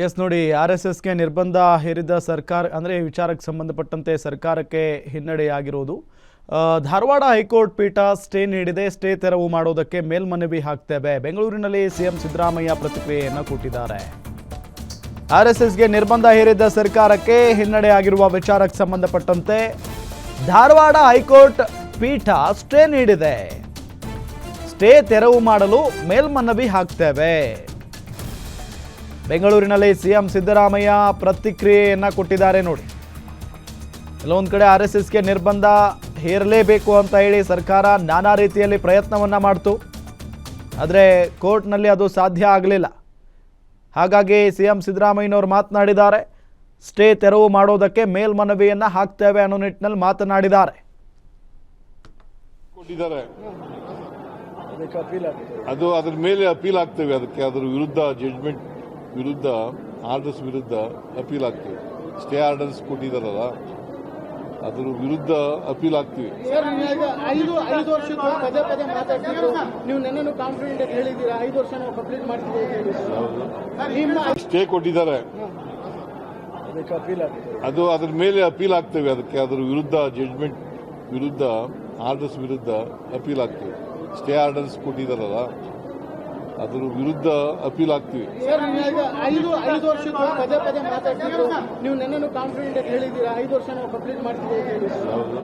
S, ನೋಡಿ, R S ಎಸ್ಗೆ ನಿರ್ಬಂಧ ಹೇರಿದ ಸರ್ಕಾರ, ಅಂದರೆ ಈ ವಿಚಾರಕ್ಕೆ ಸಂಬಂಧಪಟ್ಟಂತೆ ಸರ್ಕಾರಕ್ಕೆ ಹಿನ್ನಡೆಯಾಗಿರುವುದು ಧಾರವಾಡ ಹೈಕೋರ್ಟ್ ಪೀಠ ಸ್ಟೇ ನೀಡಿದೆ. ಸ್ಟೇ ತೆರವು ಮಾಡೋದಕ್ಕೆ ಮೇಲ್ಮನವಿ ಹಾಕ್ತೇವೆ. ಬೆಂಗಳೂರಿನಲ್ಲಿ ಸಿಎಂ ಸಿದ್ದರಾಮಯ್ಯ ಪ್ರತಿಕ್ರಿಯೆಯನ್ನು ಕೊಟ್ಟಿದ್ದಾರೆ. ಆರ್ ಎಸ್ ಎಸ್ಗೆ ನಿರ್ಬಂಧ ಹೇರಿದ್ದ ಸರ್ಕಾರಕ್ಕೆ ಹಿನ್ನಡೆಯಾಗಿರುವ ವಿಚಾರಕ್ಕೆ ಸಂಬಂಧಪಟ್ಟಂತೆ ಧಾರವಾಡ ಹೈಕೋರ್ಟ್ ಪೀಠ ಸ್ಟೇ ನೀಡಿದೆ. ಸ್ಟೇ ತೆರವು ಮಾಡಲು ಮೇಲ್ಮನವಿ ಹಾಕ್ತೇವೆ. ಬೆಂಗಳೂರಿನಲ್ಲಿ ಸಿಎಂ ಸಿದ್ದರಾಮಯ್ಯ ಪ್ರತಿಕ್ರಿಯೆಯನ್ನ ಕೊಟ್ಟಿದ್ದಾರೆ ನೋಡಿ. ಕೆಲವೊಂದು ಕಡೆ ಆರ್ ಎಸ್ ಎಸ್ಗೆ ನಿರ್ಬಂಧ ಹೇರಲೇಬೇಕು ಅಂತ ಹೇಳಿ ಸರ್ಕಾರ ನಾನಾ ರೀತಿಯಲ್ಲಿ ಪ್ರಯತ್ನವನ್ನ ಮಾಡ್ತು. ಆದರೆ ಕೋರ್ಟ್ನಲ್ಲಿ ಅದು ಸಾಧ್ಯ ಆಗಲಿಲ್ಲ. ಹಾಗಾಗಿ ಸಿಎಂ ಸಿದ್ದರಾಮಯ್ಯನವರು ಮಾತನಾಡಿದ್ದಾರೆ. ಸ್ಟೇ ತೆರವು ಮಾಡೋದಕ್ಕೆ ಮೇಲ್ಮನವಿಯನ್ನು ಹಾಕ್ತೇವೆ ಅನ್ನೋ ನಿಟ್ಟಿನಲ್ಲಿ ಮಾತನಾಡಿದ್ದಾರೆ. ಕೊಟ್ಟಿದ್ದಾರೆ. ಅದು ಅದ್ರ ಮೇಲೆ ಅಪೀಲ್ ಆಗ್ತೇವೆ. ಅದಕ್ಕೆ ಅದ್ರ ವಿರುದ್ಧ ಜಡ್ಜ್ಮೆಂಟ್ ವಿರುದ್ಧ ಆರ್ಡರ್ಸ್ ವಿರುದ್ಧ ಅಪೀಲ್ ಆಗ್ತೀವಿ ಸ್ಟೇ ಆರ್ಡರ್ಸ್ ಕೊಟ್ಟಿದಾರಲ್ಲ ಅದ್ರ ವಿರುದ್ಧ ಅಪೀಲ್ ಆಗ್ತೀವಿ ಸರ್ ಈಗ ಐದು ಐದು ವರ್ಷದ ಪದೇ ಪದೇ ನೀವು ನೆನ್ನೆನು ಕಾನ್ಫಿಡೆಂಟ್ ಆಗಿ ಹೇಳಿದ್ದೀರಾ? ಐದು ವರ್ಷ ನಾವು ಕಂಪ್ಲೀಟ್ ಮಾಡ್ತೀವಿ ಅಂತ ಹೇಳಿದ್ರು ನಿಮ್ಮ ಸ್ಟೇ ಕೊಟ್ಟಿದ್ದಾರೆ. ಅದು ಅದ್ರ ಮೇಲೆ ಅಪೀಲ್ ಆಗ್ತೇವೆ. ಅದಕ್ಕೆ ಅದ್ರ ವಿರುದ್ಧ ಜಡ್ಜ್ಮೆಂಟ್ ವಿರುದ್ಧ ಆರ್ಡರ್ಸ್ ವಿರುದ್ಧ ಅಪೀಲ್ ಆಗ್ತೀವಿ. ಸ್ಟೇ ಆರ್ಡರ್ಸ್ ಕೊಟ್ಟಿದಾರಲ್ಲ ಅದ್ರ ವಿರುದ್ಧ ಅಪೀಲ್ ಆಗ್ತೀವಿ. ನೀವು ನೆನ್ನೆನು ಕಾನ್ಫಿಡೆಂಟ್ ಆಗಿ ಹೇಳಿದ್ದೀರಾ? ಐದು ವರ್ಷ ನಾವು ಕಂಪ್ಲೀಟ್ ಮಾಡ್ತೀವಿ ಹೇಳಿದ್ರು